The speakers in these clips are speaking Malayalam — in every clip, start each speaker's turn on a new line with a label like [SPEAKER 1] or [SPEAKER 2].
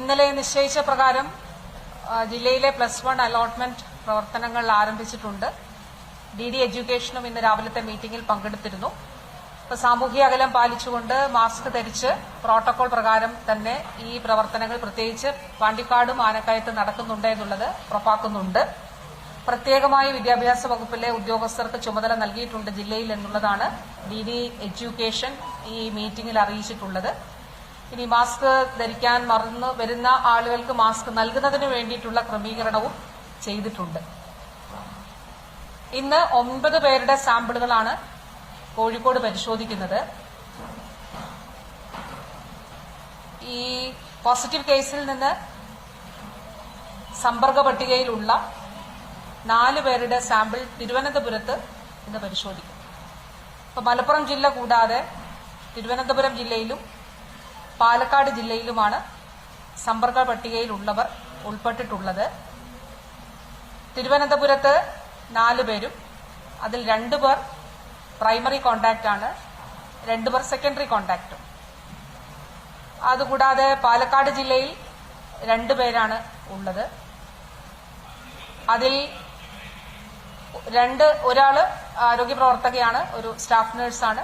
[SPEAKER 1] ഇന്നലെ നിശ്ചയിച്ച പ്രകാരം ജില്ലയിലെ പ്ലസ് വൺ അലോട്ട്മെന്റ് പ്രവർത്തനങ്ങൾ ആരംഭിച്ചിട്ടുണ്ട്. ഡി ഡി എഡ്യൂക്കേഷനും ഇന്ന് രാവിലത്തെ മീറ്റിംഗിൽ പങ്കെടുത്തിരുന്നു. ഇപ്പൊ സാമൂഹ്യ അകലം പാലിച്ചുകൊണ്ട് മാസ്ക് ധരിച്ച് പ്രോട്ടോകോൾ പ്രകാരം തന്നെ ഈ പ്രവർത്തനങ്ങൾ പ്രത്യേകിച്ച് പാണ്ടിക്കാടും ആനക്കയത്ത് നടക്കുന്നുണ്ട് എന്നുള്ളത് ഉറപ്പാക്കുന്നുണ്ട്. പ്രത്യേകമായി വിദ്യാഭ്യാസ വകുപ്പിലെ ഉദ്യോഗസ്ഥർക്ക് ചുമതല നൽകിയിട്ടുണ്ട് ജില്ലയിൽ എന്നുള്ളതാണ് ഡി ഡി എഡ്യൂക്കേഷൻ ഈ മീറ്റിംഗിൽ അറിയിച്ചിട്ടുള്ളത്. ഇനി മാസ്ക് ധരിക്കാൻ മറന്നു വരുന്ന ആളുകൾക്ക് മാസ്ക് നൽകുന്നതിന് വേണ്ടിയിട്ടുള്ള ക്രമീകരണവും ചെയ്തിട്ടുണ്ട്. ഇന്ന് ഒമ്പത് പേരുടെ സാമ്പിളുകളാണ് കോഴിക്കോട് പരിശോധിക്കുന്നത്. ഈ പോസിറ്റീവ് കേസിൽ നിന്ന് സമ്പർക്ക പട്ടികയിലുള്ള നാല് പേരുടെ സാമ്പിൾ തിരുവനന്തപുരത്ത് ഇന്ന് പരിശോധിക്കും. അപ്പോൾ മലപ്പുറം ജില്ല കൂടാതെ തിരുവനന്തപുരം ജില്ലയിലും പാലക്കാട് ജില്ലയിലുമാണ് സമ്പർക്ക പട്ടികയിലുള്ളവർ ഉൾപ്പെട്ടിട്ടുള്ളത്. തിരുവനന്തപുരത്ത് നാല് പേരും അതിൽ രണ്ടു പേർ പ്രൈമറി കോണ്ടാക്റ്റാണ് ആണ് രണ്ടു പേർ സെക്കൻഡറി കോണ്ടാക്റ്റും അതുകൂടാതെ പാലക്കാട് ജില്ലയിൽ രണ്ടു പേരാണ് ഉള്ളത്. അതിൽ രണ്ട് ഒരാൾ ആരോഗ്യ പ്രവർത്തകയാണ് ഒരു സ്റ്റാഫ് നഴ്സാണ്.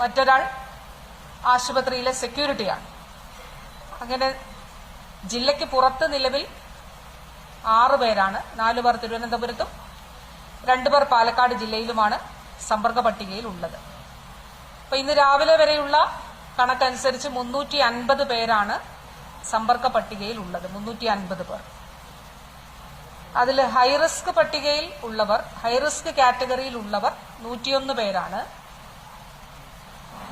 [SPEAKER 1] മറ്റൊരാൾ ആശുപത്രിയിലെ സെക്യൂരിറ്റിയാണ്. അങ്ങനെ ജില്ലയ്ക്ക് പുറത്ത് നിലവിൽ ആറ് പേരാണ്. നാലു പേർ തിരുവനന്തപുരത്തും രണ്ടുപേർ പാലക്കാട് ജില്ലയിലുമാണ് സമ്പർക്ക പട്ടികയിൽ ഉള്ളത് അപ്പൊ ഇന്ന് രാവിലെ വരെയുള്ള കണക്കനുസരിച്ച് മുന്നൂറ്റി അൻപത് പേരാണ് സമ്പർക്ക പട്ടികയിൽ ഉള്ളത് മുന്നൂറ്റി അൻപത് പേർ. അതിൽ ഹൈറിസ്ക് പട്ടികയിൽ ഉള്ളവർ ഹൈറിസ്ക് കാറ്റഗറിയിൽ ഉള്ളവർ നൂറ്റിയൊന്ന് പേരാണ്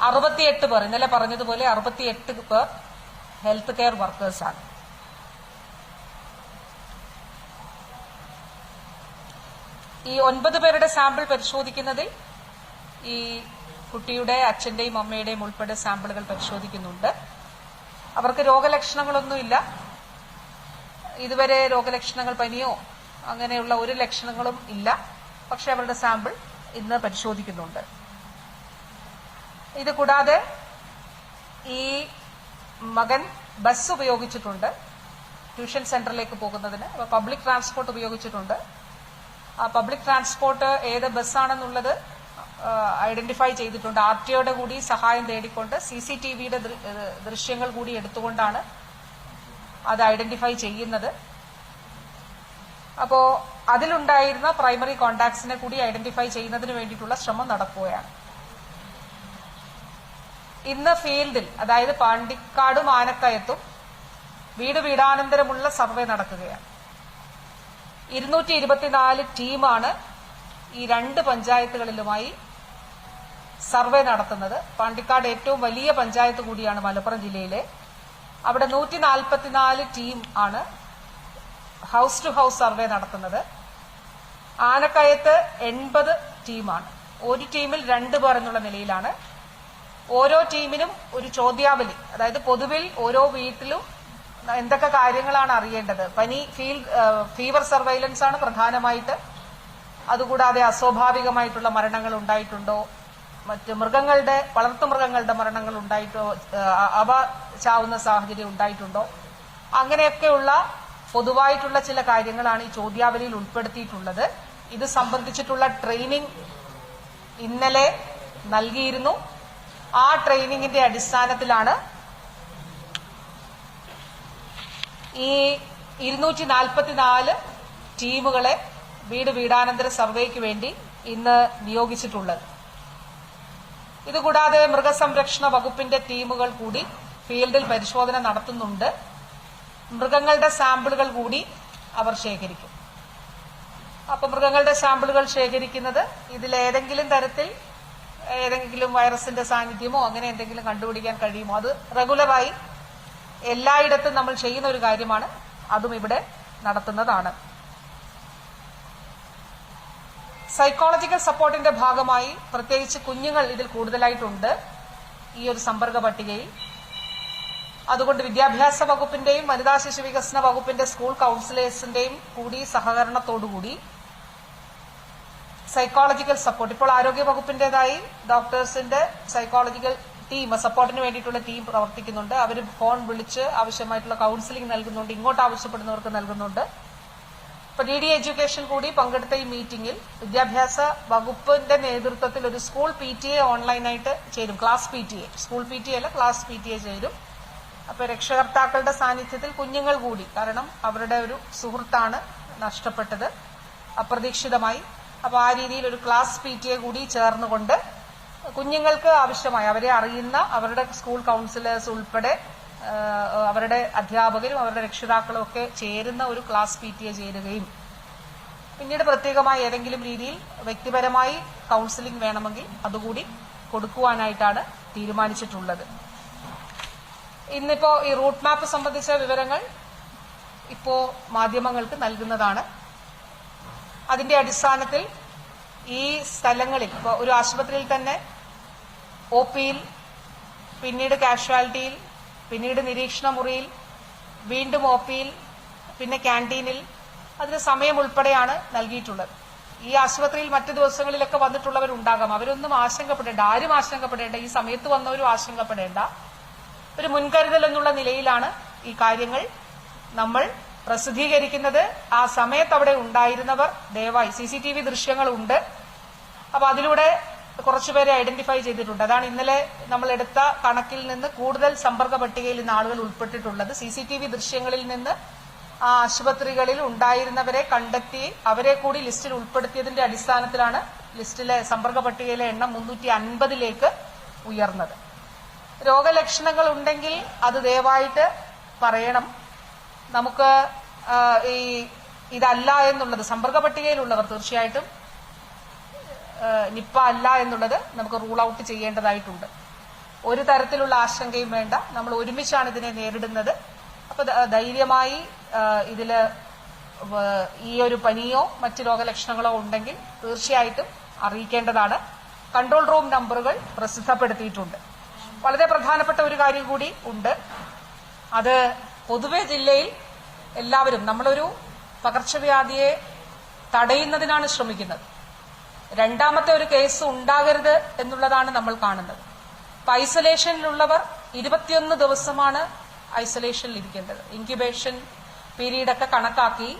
[SPEAKER 1] അറുപത്തിയെട്ട് പേർ. ഇന്നലെ പറഞ്ഞതുപോലെ അറുപത്തിയെട്ട് പേർ ഹെൽത്ത് കെയർ വർക്കേഴ്സാണ് ഈ ഒൻപത് പേരുടെ സാമ്പിൾ പരിശോധിക്കുന്നതിൽ ഈ കുട്ടിയുടെ അച്ഛന്റെയും അമ്മയുടെയും ഉൾപ്പെടെ സാമ്പിളുകൾ പരിശോധിക്കുന്നുണ്ട്. അവർക്ക് രോഗലക്ഷണങ്ങളൊന്നുമില്ല. ഇതുവരെ രോഗലക്ഷണങ്ങൾ പനിയോ അങ്ങനെയുള്ള ഒരു ലക്ഷണങ്ങളും ഇല്ല. പക്ഷെ അവരുടെ സാമ്പിൾ ഇന്ന് പരിശോധിക്കുന്നുണ്ട്. ഇത് കൂടാതെ ഈ മകൻ ബസ് ഉപയോഗിച്ചിട്ടുണ്ട് ട്യൂഷൻ സെന്ററിലേക്ക് പോകുന്നതിന്. അപ്പോൾ പബ്ലിക് ട്രാൻസ്പോർട്ട് ഉപയോഗിച്ചിട്ടുണ്ട്. ആ പബ്ലിക് ട്രാൻസ്പോർട്ട് ഏത് ബസ്സാണെന്നുള്ളത് ഐഡന്റിഫൈ ചെയ്തിട്ടുണ്ട്. ആർ ടിഒയുടെ കൂടി സഹായം തേടിക്കൊണ്ട് സി സി ടി വിയുടെ ദൃശ്യങ്ങൾ കൂടി എടുത്തുകൊണ്ടാണ് അത് ഐഡന്റിഫൈ ചെയ്യുന്നത്. അപ്പോ അതിലുണ്ടായിരുന്ന പ്രൈമറി കോണ്ടാക്ട്സിനെ കൂടി ഐഡന്റിഫൈ ചെയ്യുന്നതിന് വേണ്ടിയിട്ടുള്ള ശ്രമം നടക്കുകയാണ്. ഇന്ന് ഫീൽഡിൽ അതായത് പാണ്ടിക്കാടും ആനക്കയത്തും വീട് വീടാനന്തരമുള്ള സർവേ നടക്കുകയാണ്. ഇരുന്നൂറ്റി ഇരുപത്തിനാല് ടീമാണ് ഈ രണ്ട് പഞ്ചായത്തുകളിലുമായി സർവേ നടത്തുന്നത്. പാണ്ടിക്കാട് ഏറ്റവും വലിയ പഞ്ചായത്ത് കൂടിയാണ് മലപ്പുറം ജില്ലയിലെ. അവിടെ നൂറ്റി നാൽപ്പത്തിനാല് ടീം ആണ് ഹൗസ് ടു ഹൗസ് സർവേ നടത്തുന്നത്. ആനക്കയത്ത് എൺപത് ടീമാണ്. ഒരു ടീമിൽ രണ്ട് പേർ എന്നുള്ള നിലയിലാണ്. ഓരോ ടീമിനും ഒരു ചോദ്യാവലി. അതായത് പൊതുവിൽ ഓരോ വീട്ടിലും എന്തൊക്കെ കാര്യങ്ങളാണ് അറിയേണ്ടത്? പനി ഫീൽഡ് ഫീവർ സർവൈലൻസ് ആണ് പ്രധാനമായിട്ട്. അതുകൂടാതെ അസ്വാഭാവികമായിട്ടുള്ള മരണങ്ങൾ ഉണ്ടായിട്ടുണ്ടോ? മറ്റ് മൃഗങ്ങളുടെ വളർത്തു മൃഗങ്ങളുടെ മരണങ്ങൾ ഉണ്ടായിട്ടോ? അവ ചാവുന്ന സാഹചര്യം ഉണ്ടായിട്ടുണ്ടോ? അങ്ങനെയൊക്കെയുള്ള പൊതുവായിട്ടുള്ള ചില കാര്യങ്ങളാണ് ഈ ചോദ്യാവലിയിൽ ഉൾപ്പെടുത്തിയിട്ടുള്ളത്. ഇത് സംബന്ധിച്ചിട്ടുള്ള ട്രെയിനിങ് ഇന്നലെ നൽകിയിരുന്നു. ആ ട്രെയിനിങ്ങിന്റെ അടിസ്ഥാനത്തിലാണ് ഈ ഇരുന്നൂറ്റി നാൽപ്പത്തിനാല് ടീമുകളെ വീട് വീടാനന്തര സർവേക്ക് വേണ്ടി ഇന്ന് നിയോഗിച്ചിട്ടുള്ളത്. ഇതുകൂടാതെ മൃഗസംരക്ഷണ വകുപ്പിന്റെ ടീമുകൾ കൂടി ഫീൽഡിൽ പരിശോധന നടത്തുന്നുണ്ട്. മൃഗങ്ങളുടെ സാമ്പിളുകൾ കൂടി അവർ ശേഖരിക്കും. അപ്പൊ മൃഗങ്ങളുടെ സാമ്പിളുകൾ ശേഖരിക്കുന്നത് ഇതിലേതെങ്കിലും തരത്തിൽ ഏതെങ്കിലും വൈറസിന്റെ സാന്നിധ്യമോ അങ്ങനെ എന്തെങ്കിലും കണ്ടുപിടിക്കാൻ കഴിയുമോ? അത് റെഗുലറായി എല്ലായിടത്തും നമ്മൾ ചെയ്യുന്ന ഒരു കാര്യമാണ്. അതും ഇവിടെ നടത്തുന്നതാണ്. സൈക്കോളജിക്കൽ സപ്പോർട്ടിന്റെ ഭാഗമായി പ്രത്യേകിച്ച് കുഞ്ഞുങ്ങൾ ഇതിൽ കൂടുതലായിട്ടുണ്ട്. ഈ ഒരു സമ്പർക്ക പട്ടികയിൽ. അതുകൊണ്ട് വിദ്യാഭ്യാസ വകുപ്പിന്റെയും വനിതാ ശിശു വികസന വകുപ്പിന്റെ സ്കൂൾ കൌൺസിലേഴ്സിന്റെയും കൂടി സഹകരണത്തോടുകൂടി സൈക്കോളജിക്കൽ സപ്പോർട്ട് ഇപ്പോൾ ആരോഗ്യ വകുപ്പിന്റേതായി ഡോക്ടേഴ്സിന്റെ സൈക്കോളജിക്കൽ ടീം സപ്പോർട്ടിന് വേണ്ടിയിട്ടുള്ള ടീം പ്രവർത്തിക്കുന്നുണ്ട്. അവർ ഫോൺ വിളിച്ച് ആവശ്യമായിട്ടുള്ള കൌൺസിലിംഗ് നൽകുന്നുണ്ട് ഇങ്ങോട്ട് ആവശ്യപ്പെടുന്നവർക്ക് നൽകുന്നുണ്ട്. ഇപ്പൊ ഡി ഡി എഡ്യൂക്കേഷൻ കൂടി പങ്കെടുത്ത ഈ മീറ്റിംഗിൽ വിദ്യാഭ്യാസ വകുപ്പിന്റെ നേതൃത്വത്തിൽ ഒരു സ്കൂൾ പി ടി എ ഓൺലൈനായിട്ട് ചേരും. Class P T A school P T A അല്ല ക്ലാസ് പി ടി എ ചേരും. അപ്പൊ രക്ഷകർത്താക്കളുടെ സാന്നിധ്യത്തിൽ കുഞ്ഞുങ്ങൾ കൂടി കാരണം അവരുടെ ഒരു സുഹൃത്താണ് നഷ്ടപ്പെട്ടത്. അപ്രതീക്ഷിതമായി അപ്പൊ ആ രീതിയിൽ ഒരു ക്ലാസ് പി ടി എ കൂടി ചേർന്നുകൊണ്ട് കുഞ്ഞുങ്ങൾക്ക് ആവശ്യമായ അവരെ അറിയുന്ന അവരുടെ സ്കൂൾ കൗൺസിലേഴ്സ് ഉൾപ്പെടെ അവരുടെ അധ്യാപകരും അവരുടെ രക്ഷിതാക്കളും ഒക്കെ ചേരുന്ന ഒരു ക്ലാസ് പി ടി എ ചേരുകയും. പിന്നീട് പ്രത്യേകമായി ഏതെങ്കിലും രീതിയിൽ വ്യക്തിപരമായി കൗൺസിലിംഗ് വേണമെങ്കിൽ അതുകൂടി കൊടുക്കുവാനായിട്ടാണ് തീരുമാനിച്ചിട്ടുള്ളത്. ഇന്നിപ്പോ ഈ റൂട്ട് മാപ്പ് സംബന്ധിച്ച വിവരങ്ങൾ ഇപ്പോ മാധ്യമങ്ങൾക്ക് നൽകുന്നതാണ്. അതിന്റെ അടിസ്ഥാനത്തിൽ ഈ സ്ഥലങ്ങളിൽ ഇപ്പോൾ ഒരു ആശുപത്രിയിൽ തന്നെ ഒ പിയിൽ പിന്നീട് കാഷ്വാലിറ്റിയിൽ പിന്നീട് നിരീക്ഷണ മുറിയിൽ വീണ്ടും ഒ പിയിൽ പിന്നെ ക്യാന്റീനിൽ അതിന് സമയം ഉൾപ്പെടെയാണ് നൽകിയിട്ടുള്ളത്. ഈ ആശുപത്രിയിൽ മറ്റു ദിവസങ്ങളിലൊക്കെ വന്നിട്ടുള്ളവരുണ്ടാകാം. അവരൊന്നും ആശങ്കപ്പെടേണ്ട ആരും ആശങ്കപ്പെടേണ്ട ഈ സമയത്ത് വന്നവരും ആശങ്കപ്പെടേണ്ട ഒരു മുൻകരുതൽ എന്നുള്ള നിലയിലാണ് ഈ കാര്യങ്ങൾ നമ്മൾ പ്രസിദ്ധീകരിക്കുന്നത് ആ സമയത്ത് അവിടെ ഉണ്ടായിരുന്നവർ. ദയവായി സി സി ടി വി ദൃശ്യങ്ങളുണ്ട്. അപ്പൊ അതിലൂടെ കുറച്ചുപേരെ ഐഡന്റിഫൈ ചെയ്തിട്ടുണ്ട്. അതാണ് ഇന്നലെ നമ്മൾ എടുത്ത കണക്കിൽ നിന്ന് കൂടുതൽ സമ്പർക്ക പട്ടികയിൽ ഇന്ന് ആളുകൾ ഉൾപ്പെട്ടിട്ടുള്ളത്. സി സി ടി വി ദൃശ്യങ്ങളിൽ നിന്ന് ആ ആശുപത്രികളിൽ ഉണ്ടായിരുന്നവരെ കണ്ടെത്തി അവരെ കൂടി ലിസ്റ്റിൽ ഉൾപ്പെടുത്തിയതിന്റെ അടിസ്ഥാനത്തിലാണ് ലിസ്റ്റിലെ സമ്പർക്ക പട്ടികയിലെ എണ്ണം മുന്നൂറ്റി അൻപതിലേക്ക് ഉയർന്നത്. രോഗലക്ഷണങ്ങൾ ഉണ്ടെങ്കിൽ അത് ദയവായിട്ട് പറയണം. നമുക്ക് ഈ ഇതല്ല എന്നുള്ളത് സമ്പർക്ക പട്ടികയിലുള്ളവർ തീർച്ചയായിട്ടും നിപ്പ അല്ല എന്നുള്ളത് നമുക്ക് റൂൾ ഔട്ട് ചെയ്യേണ്ടതായിട്ടുണ്ട്. ഒരു തരത്തിലുള്ള ആശങ്കയും വേണ്ട. നമ്മൾ ഒരുമിച്ചാണ് ഇതിനെ നേരിടുന്നത്. അപ്പൊ ധൈര്യമായി ഇതിൽ ഈ ഒരു പനിയോ മറ്റ് രോഗലക്ഷണങ്ങളോ ഉണ്ടെങ്കിൽ തീർച്ചയായിട്ടും അറിയിക്കേണ്ടതാണ്. കൺട്രോൾ റൂം നമ്പറുകൾ പ്രസിദ്ധപ്പെടുത്തിയിട്ടുണ്ട്. വളരെ പ്രധാനപ്പെട്ട ഒരു കാര്യം കൂടി ഉണ്ട്. അത് പൊതുവെ ജില്ലയിൽ എല്ലാവരും നമ്മളൊരു പകർച്ചവ്യാധിയെ തടയുന്നതിനാണ് ശ്രമിക്കുന്നത്. രണ്ടാമത്തെ ഒരു കേസ് ഉണ്ടാകരുത് എന്നുള്ളതാണ് നമ്മൾ കാണുന്നത്. ഇപ്പൊ ഐസൊലേഷനിലുള്ളവർ ഇരുപത്തിയൊന്ന് ദിവസമാണ് ഐസൊലേഷനിൽ ഇരിക്കേണ്ടത്. ഇൻക്യുബേഷൻ പീരീഡൊക്കെ കണക്കാക്കി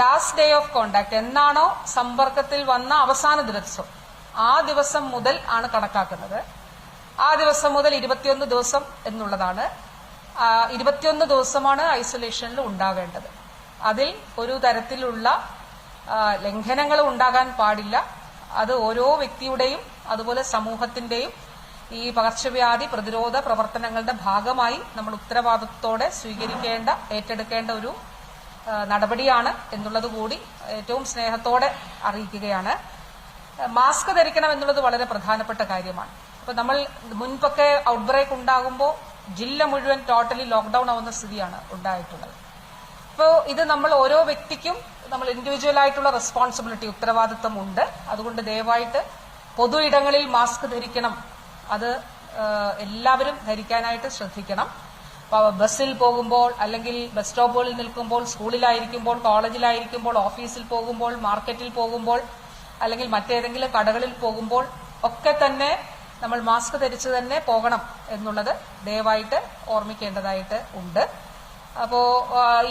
[SPEAKER 1] ലാസ്റ്റ് ഡേ ഓഫ് കോണ്ടാക്ട് എന്നാണോ സമ്പർക്കത്തിൽ വന്ന അവസാന ദിവസം ആ ദിവസം മുതൽ ആണ് കണക്കാക്കുന്നത്. ആ ദിവസം മുതൽ ഇരുപത്തിയൊന്ന് ദിവസം എന്നുള്ളതാണ് ഇരുപത്തിയൊന്ന് ദിവസമാണ് ഐസൊലേഷനിൽ ഉണ്ടാകേണ്ടത് അതിൽ ഒരു തരത്തിലുള്ള ലംഘനങ്ങൾ ഉണ്ടാകാൻ പാടില്ല. അത് ഓരോ വ്യക്തിയുടെയും അതുപോലെ സമൂഹത്തിന്റെയും ഈ പകർച്ചവ്യാധി പ്രതിരോധ പ്രവർത്തനങ്ങളുടെ ഭാഗമായി നമ്മൾ ഉത്തരവാദിത്തത്തോടെ സ്വീകരിക്കേണ്ട ഏറ്റെടുക്കേണ്ട ഒരു നടപടിയാണ് എന്നുള്ളത് കൂടി ഏറ്റവും സ്നേഹത്തോടെ അറിയിക്കുകയാണ്. മാസ്ക് ധരിക്കണം എന്നുള്ളത് വളരെ പ്രധാനപ്പെട്ട കാര്യമാണ്. അപ്പൊ നമ്മൾ മുൻപൊക്കെ ഔട്ട്ബ്രേക്ക് ഉണ്ടാകുമ്പോൾ ജില്ല മുഴുവൻ ടോട്ടലി ലോക്ക്ഡൌൺ ആവുന്ന സ്ഥിതിയാണ് ഉണ്ടായിട്ടുള്ളത്. അപ്പോൾ ഇത് നമ്മൾ ഓരോ വ്യക്തിക്കും നമ്മൾ ഇൻഡിവിജ്വൽ ആയിട്ടുള്ള റെസ്പോൺസിബിലിറ്റി ഉത്തരവാദിത്വം ഉണ്ട്. അതുകൊണ്ട് ദയവായിട്ട് പൊതു ഇടങ്ങളിൽ മാസ്ക് ധരിക്കണം. അത് എല്ലാവരും ധരിക്കാനായിട്ട് ശ്രദ്ധിക്കണം. ബസ്സിൽ പോകുമ്പോൾ അല്ലെങ്കിൽ ബസ് സ്റ്റോപ്പുകളിൽ നിൽക്കുമ്പോൾ സ്കൂളിലായിരിക്കുമ്പോൾ കോളേജിലായിരിക്കുമ്പോൾ ഓഫീസിൽ പോകുമ്പോൾ മാർക്കറ്റിൽ പോകുമ്പോൾ അല്ലെങ്കിൽ മറ്റേതെങ്കിലും കടകളിൽ പോകുമ്പോൾ ഒക്കെ തന്നെ നമ്മൾ മാസ്ക് ധരിച്ച് തന്നെ പോകണം എന്നുള്ളത് ദയവായിട്ട് ഓർമ്മിക്കേണ്ടതായിട്ട് ഉണ്ട്. അപ്പോ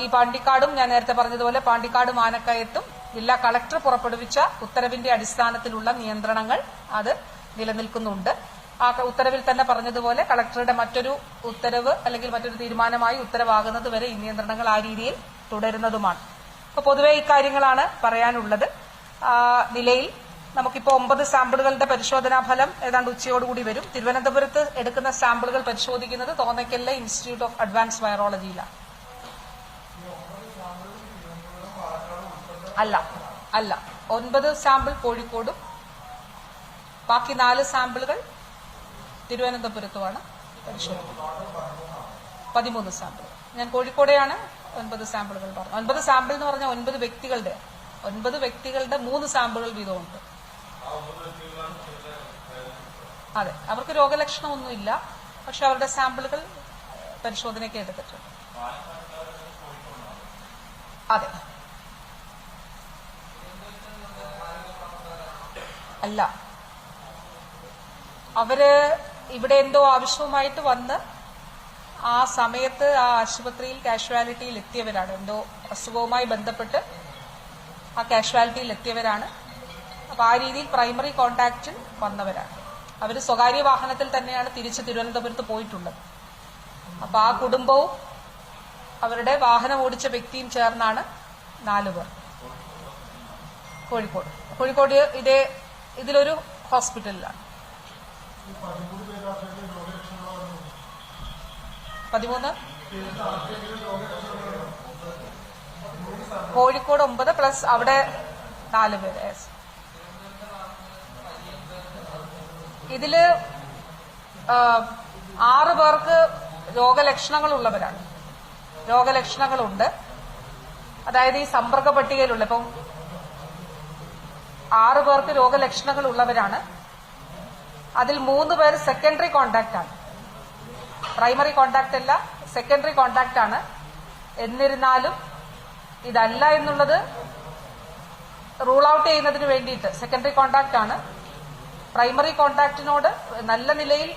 [SPEAKER 1] ഈ പാണ്ടിക്കാടും ഞാൻ നേരത്തെ പറഞ്ഞതുപോലെ പാണ്ടിക്കാടും മാനക്കയത്തും ജില്ലാ കളക്ടർ പുറപ്പെടുവിച്ച ഉത്തരവിന്റെ അടിസ്ഥാനത്തിലുള്ള നിയന്ത്രണങ്ങൾ അത് നിലനിൽക്കുന്നുണ്ട്. ആ ഉത്തരവിൽ തന്നെ പറഞ്ഞതുപോലെ കളക്ടറുടെ മറ്റൊരു ഉത്തരവ് അല്ലെങ്കിൽ മറ്റൊരു തീരുമാനമായി ഉത്തരവാകുന്നത് വരെ ഈ നിയന്ത്രണങ്ങൾ ആ രീതിയിൽ തുടരുന്നതുമാണ്. അപ്പൊ പൊതുവെ ഇക്കാര്യങ്ങളാണ് പറയാനുള്ളത്. നിലയിൽ നമുക്കിപ്പോൾ ഒമ്പത് സാമ്പിളുകളുടെ പരിശോധനാ ഫലം ഏതാണ്ട് ഉച്ചയോടുകൂടി വരും. തിരുവനന്തപുരത്ത് എടുക്കുന്ന സാമ്പിളുകൾ പരിശോധിക്കുന്നത് തോന്നയ്ക്കലിലെ ഇൻസ്റ്റിറ്റ്യൂട്ട് ഓഫ് അഡ്വാൻസ് വൈറോളജിയിലാണ് അല്ല അല്ല. ഒൻപത് സാമ്പിൾ കോഴിക്കോടും ബാക്കി നാല് സാമ്പിളുകൾ തിരുവനന്തപുരത്തുമാണ് പരിശോധിക്കുന്നത്. പതിമൂന്ന് സാമ്പിൾ. ഞാൻ കോഴിക്കോടെയാണ് ഒൻപത് സാമ്പിളുകൾ പറഞ്ഞത്. ഒൻപത് സാമ്പിൾ എന്ന് പറഞ്ഞാൽ ഒൻപത് വ്യക്തികളുടെ ഒൻപത് വ്യക്തികളുടെ മൂന്ന് സാമ്പിളുകൾ വീതമുണ്ട്. അതെ അവർക്ക് രോഗലക്ഷണമൊന്നുമില്ല പക്ഷെ അവരുടെ സാമ്പിളുകൾ പരിശോധനയ്ക്ക് എടുത്തിട്ടുണ്ട്. അതെ. അല്ല. അവർ ഇവിടെ എന്തോ ആവശ്യവുമായിട്ട് വന്ന് ആ സമയത്ത് ആ ആശുപത്രിയിൽ കാഷ്വാലിറ്റിയിൽ എത്തിയവരാണ്. എന്തോ അസുഖവുമായി ബന്ധപ്പെട്ട് ആ കാഷ്വാലിറ്റിയിൽ എത്തിയവരാണ്. അപ്പോൾ ആ രീതിയിൽ പ്രൈമറി കോണ്ടാക്റ്റിൽ വന്നവരാണ്. അവർ സ്വകാര്യ വാഹനത്തിൽ തന്നെയാണ് തിരിച്ച് തിരുവനന്തപുരത്ത് പോയിട്ടുള്ളത്. അപ്പോൾ ആ കുടുംബവും അവരുടെ വാഹനം ഓടിച്ച വ്യക്തിയും ചേർന്നാണ് നാലു പേർ. കോഴിക്കോട്. കോഴിക്കോട് ഇതേ ഇതിലൊരു ഹോസ്പിറ്റലിലാണ്. പതിമൂന്ന്? കോഴിക്കോട് ഒമ്പത് പ്ലസ് അവിടെ നാല് പേര്. ഇതിൽ ആറ് പേർക്ക് രോഗലക്ഷണങ്ങൾ ഉള്ളവരാണ് രോഗലക്ഷണങ്ങളുണ്ട്. അതായത് ഈ സമ്പർക്ക പട്ടികയിലുള്ള ഇപ്പം ആറ് പേർക്ക് രോഗലക്ഷണങ്ങൾ ഉള്ളവരാണ് അതിൽ മൂന്ന് പേര് സെക്കൻഡറി കോണ്ടാക്ട് ആണ്. പ്രൈമറി കോണ്ടാക്ട് അല്ല സെക്കൻഡറി കോണ്ടാക്ട് ആണ്. എന്നിരുന്നാലും ഇതല്ല എന്നുള്ളത് റൂൾ ഔട്ട് ചെയ്യുന്നതിന് വേണ്ടിയിട്ട് സെക്കൻഡറി കോണ്ടാക്ട് ആണ്. പ്രൈമറി കോൺടാക്ടിനോട് നല്ല നിലയിൽ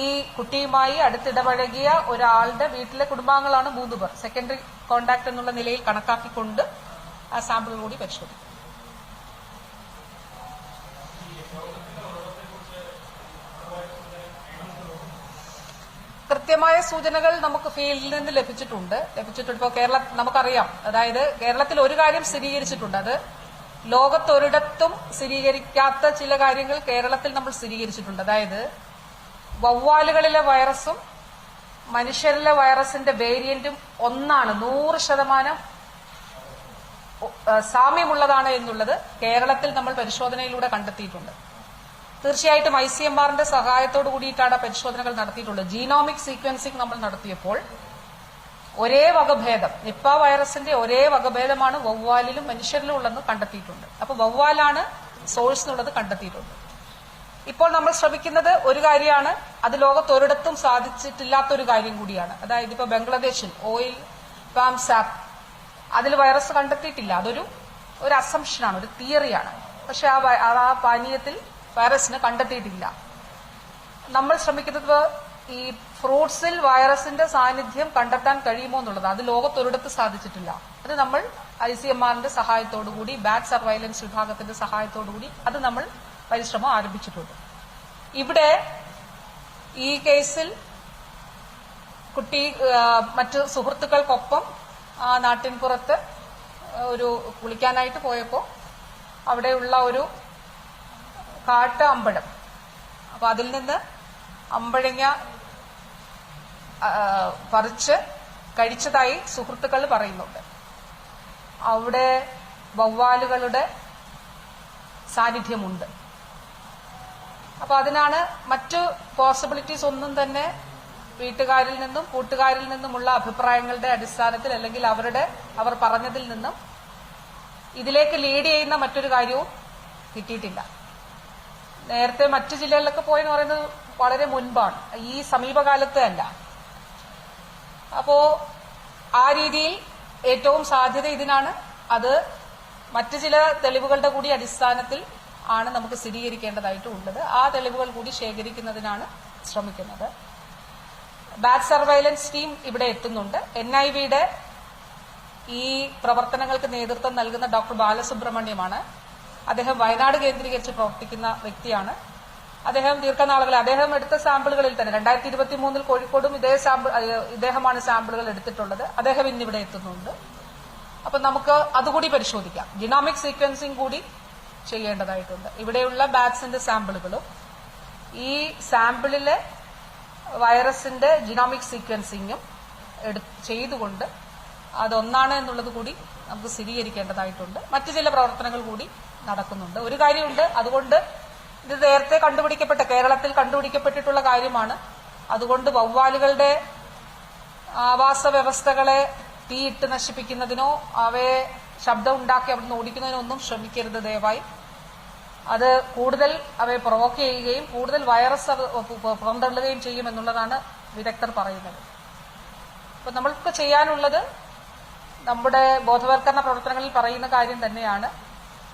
[SPEAKER 1] ഈ കുട്ടിയുമായി അടുത്തിടപഴകിയ ഒരാളുടെ വീട്ടിലെ കുടുംബാംഗങ്ങളാണ് മൂന്ന് പേർ. സെക്കൻഡറി കോണ്ടാക്ട് എന്നുള്ള നിലയിൽ കണക്കാക്കിക്കൊണ്ട് ആ സാമ്പിൾ കൂടി പരിശോധിക്കും. കൃത്യമായ സൂചനകൾ നമുക്ക് ഫീൽഡിൽ നിന്ന് ലഭിച്ചിട്ടുണ്ട്. ലഭിച്ചിട്ടുണ്ട്. ഇപ്പോൾ കേരള നമുക്കറിയാം. അതായത് കേരളത്തിൽ ഒരു കാര്യം സ്ഥിരീകരിച്ചിട്ടുണ്ട്. അത് ലോകത്തൊരിടത്തും സ്ഥിരീകരിക്കാത്ത ചില കാര്യങ്ങൾ കേരളത്തിൽ നമ്മൾ സ്ഥിരീകരിച്ചിട്ടുണ്ട്. അതായത് വവ്വാലുകളിലെ വൈറസും മനുഷ്യരിലെ വൈറസിന്റെ വേരിയന്റും ഒന്നാണ്. നൂറ് ശതമാനം സാമ്യമുള്ളതാണ് എന്നുള്ളത് കേരളത്തിൽ നമ്മൾ പരിശോധനയിലൂടെ കണ്ടെത്തിയിട്ടുണ്ട്. തീർച്ചയായിട്ടും ഐ സി എം ആറിന്റെ സഹായത്തോടു കൂടിയിട്ടാണ് പരിശോധനകൾ നടത്തിയിട്ടുള്ളത്. ജീനോമിക് സീക്വൻസിംഗ് നമ്മൾ നടത്തിയപ്പോൾ ഒരേ വകഭേദം. നിപ്പ വൈറസിന്റെ ഒരേ വകഭേദമാണ് വവ്വാലിലും മനുഷ്യരിലും ഉള്ളതെന്ന് കണ്ടെത്തിയിട്ടുണ്ട്. അപ്പൊ വവ്വാലാണ് സോഴ്സ് എന്നുള്ളത് കണ്ടെത്തിയിട്ടുണ്ട്. ഇപ്പോൾ നമ്മൾ ശ്രമിക്കുന്നത് ഒരു കാര്യമാണ്. അത് ലോകത്ത് ഒരിടത്തും സാധിച്ചിട്ടില്ലാത്ത ഒരു കാര്യം കൂടിയാണ്. അതായത് ഇപ്പൊ ബംഗ്ലാദേശിൽ ഓയിൽ പാം സാപ്പ് അതിൽ വൈറസ് കണ്ടെത്തിയിട്ടില്ല. അതൊരു ഒരു അസംഷനാണ് ഒരു തിയറിയാണ് പക്ഷെ ആ ആ പാനീയത്തിൽ വൈറസിന് കണ്ടെത്തിയിട്ടില്ല. നമ്മൾ ശ്രമിക്കുന്നത് ഈ ഫ്രൂട്ട്സിൽ വൈറസിന്റെ സാന്നിധ്യം കണ്ടെത്താൻ കഴിയുമോ എന്നുള്ളത് അത് ലോകത്തൊരിടത്ത് സാധിച്ചിട്ടില്ല. അത് നമ്മൾ ഐ സി എം ആറിന്റെ സഹായത്തോടുകൂടി ബാറ്റ് സർവൈലൻസ് വിഭാഗത്തിന്റെ സഹായത്തോടുകൂടി അത് നമ്മൾ പരിശ്രമം ആരംഭിച്ചിട്ടുണ്ട്. ഇവിടെ ഈ കേസിൽ കുട്ടി മറ്റ് സുഹൃത്തുക്കൾക്കൊപ്പം ആ നാട്ടിൻപുറത്ത് ഒരു കുളിക്കാനായിട്ട് പോയപ്പോൾ അവിടെയുള്ള ഒരു കാട്ട അമ്പഴം അപ്പൊ അതിൽ നിന്ന് അമ്പഴങ്ങ പറിച്ച് കഴിച്ചതായി സുഹൃത്തുക്കൾ പറയുന്നുണ്ട്. അവിടെ വവ്വാലുകളുടെ സാന്നിധ്യമുണ്ട്. അപ്പൊ അതിനാണ് മറ്റു പോസിബിലിറ്റീസ് ഒന്നും തന്നെ വീട്ടുകാരിൽ നിന്നും കൂട്ടുകാരിൽ നിന്നുമുള്ള അഭിപ്രായങ്ങളുടെ അടിസ്ഥാനത്തിൽ അല്ലെങ്കിൽ അവരുടെ അവർ പറഞ്ഞതിൽ നിന്നും ഇതിലേക്ക് ലീഡ് ചെയ്യുന്ന മറ്റൊരു കാര്യവും കിട്ടിയിട്ടില്ല. നേരത്തെ മറ്റു ജില്ലകളിലൊക്കെ പോയെന്ന് പറയുന്നത് വളരെ മുൻപാണ്. ഈ സമീപകാലത്ത് അല്ല. അപ്പോ ആ രീതിയിൽ ഏറ്റവും സാധ്യത ഇതിനാണ്. അത് മറ്റു ചില തെളിവുകളുടെ കൂടി അടിസ്ഥാനത്തിൽ ആണ് നമുക്ക് സ്ഥിരീകരിക്കേണ്ടതായിട്ട് ഉള്ളത് ആ തെളിവുകൾ കൂടി ശേഖരിക്കുന്നതിനാണ് ശ്രമിക്കുന്നത്. ബാറ്റ് സർവൈലൻസ് ടീം ഇവിടെ എത്തുന്നുണ്ട്. എൻ ഐ ഈ പ്രവർത്തനങ്ങൾക്ക് നേതൃത്വം നൽകുന്ന ഡോക്ടർ ബാലസുബ്രഹ്മണ്യമാണ്. അദ്ദേഹം വയനാട് കേന്ദ്രീകരിച്ച് പ്രവർത്തിക്കുന്ന വ്യക്തിയാണ്. അദ്ദേഹം ദീർഘനാളുകൾ അദ്ദേഹം എടുത്ത സാമ്പിളുകളിൽ തന്നെ രണ്ടായിരത്തി ഇരുപത്തി മൂന്നിൽ കോഴിക്കോടും ഇതേ സാമ്പിൾ ഇദ്ദേഹമാണ് സാമ്പിളുകൾ എടുത്തിട്ടുള്ളത്. അദ്ദേഹം ഇന്നിവിടെ എത്തുന്നുണ്ട്. അപ്പൊ നമുക്ക് അതുകൂടി പരിശോധിക്കാം. ജിനോമിക് സീക്വൻസിംഗ് കൂടി ചെയ്യേണ്ടതായിട്ടുണ്ട്. ഇവിടെയുള്ള ബാറ്റ്സിന്റെ സാമ്പിളുകളും ഈ സാമ്പിളിലെ വൈറസിന്റെ ജിനോമിക് സീക്വൻസിങ്ങും ചെയ്തുകൊണ്ട് അതൊന്നാണ് എന്നുള്ളത് കൂടി നമുക്ക് സ്ഥിരീകരിക്കേണ്ടതായിട്ടുണ്ട്. മറ്റു ചില പ്രവർത്തനങ്ങൾ കൂടി നടക്കുന്നുണ്ട്. ഒരു കാര്യമുണ്ട് അതുകൊണ്ട് ഇത് നേരത്തെ കണ്ടുപിടിക്കപ്പെട്ട കേരളത്തിൽ കണ്ടുപിടിക്കപ്പെട്ടിട്ടുള്ള കാര്യമാണ്. അതുകൊണ്ട് വവ്വാലുകളുടെ ആവാസ വ്യവസ്ഥകളെ തീയിട്ട് നശിപ്പിക്കുന്നതിനോ അവയെ ശബ്ദം ഉണ്ടാക്കി അവിടുന്ന് ഓടിക്കുന്നതിനോ ഒന്നും ശ്രമിക്കരുത് ദയവായി. അത് കൂടുതൽ അവയെ പ്രൊവോക്ക് ചെയ്യുകയും കൂടുതൽ വൈറസ് പുറന്തള്ളുകയും ചെയ്യുമെന്നുള്ളതാണ് വിദഗ്ധർ പറയുന്നത്. അപ്പൊ നമ്മൾക്ക് ചെയ്യാനുള്ളത് നമ്മുടെ ബോധവൽക്കരണ പ്രവർത്തനങ്ങളിൽ പറയുന്ന കാര്യം തന്നെയാണ്.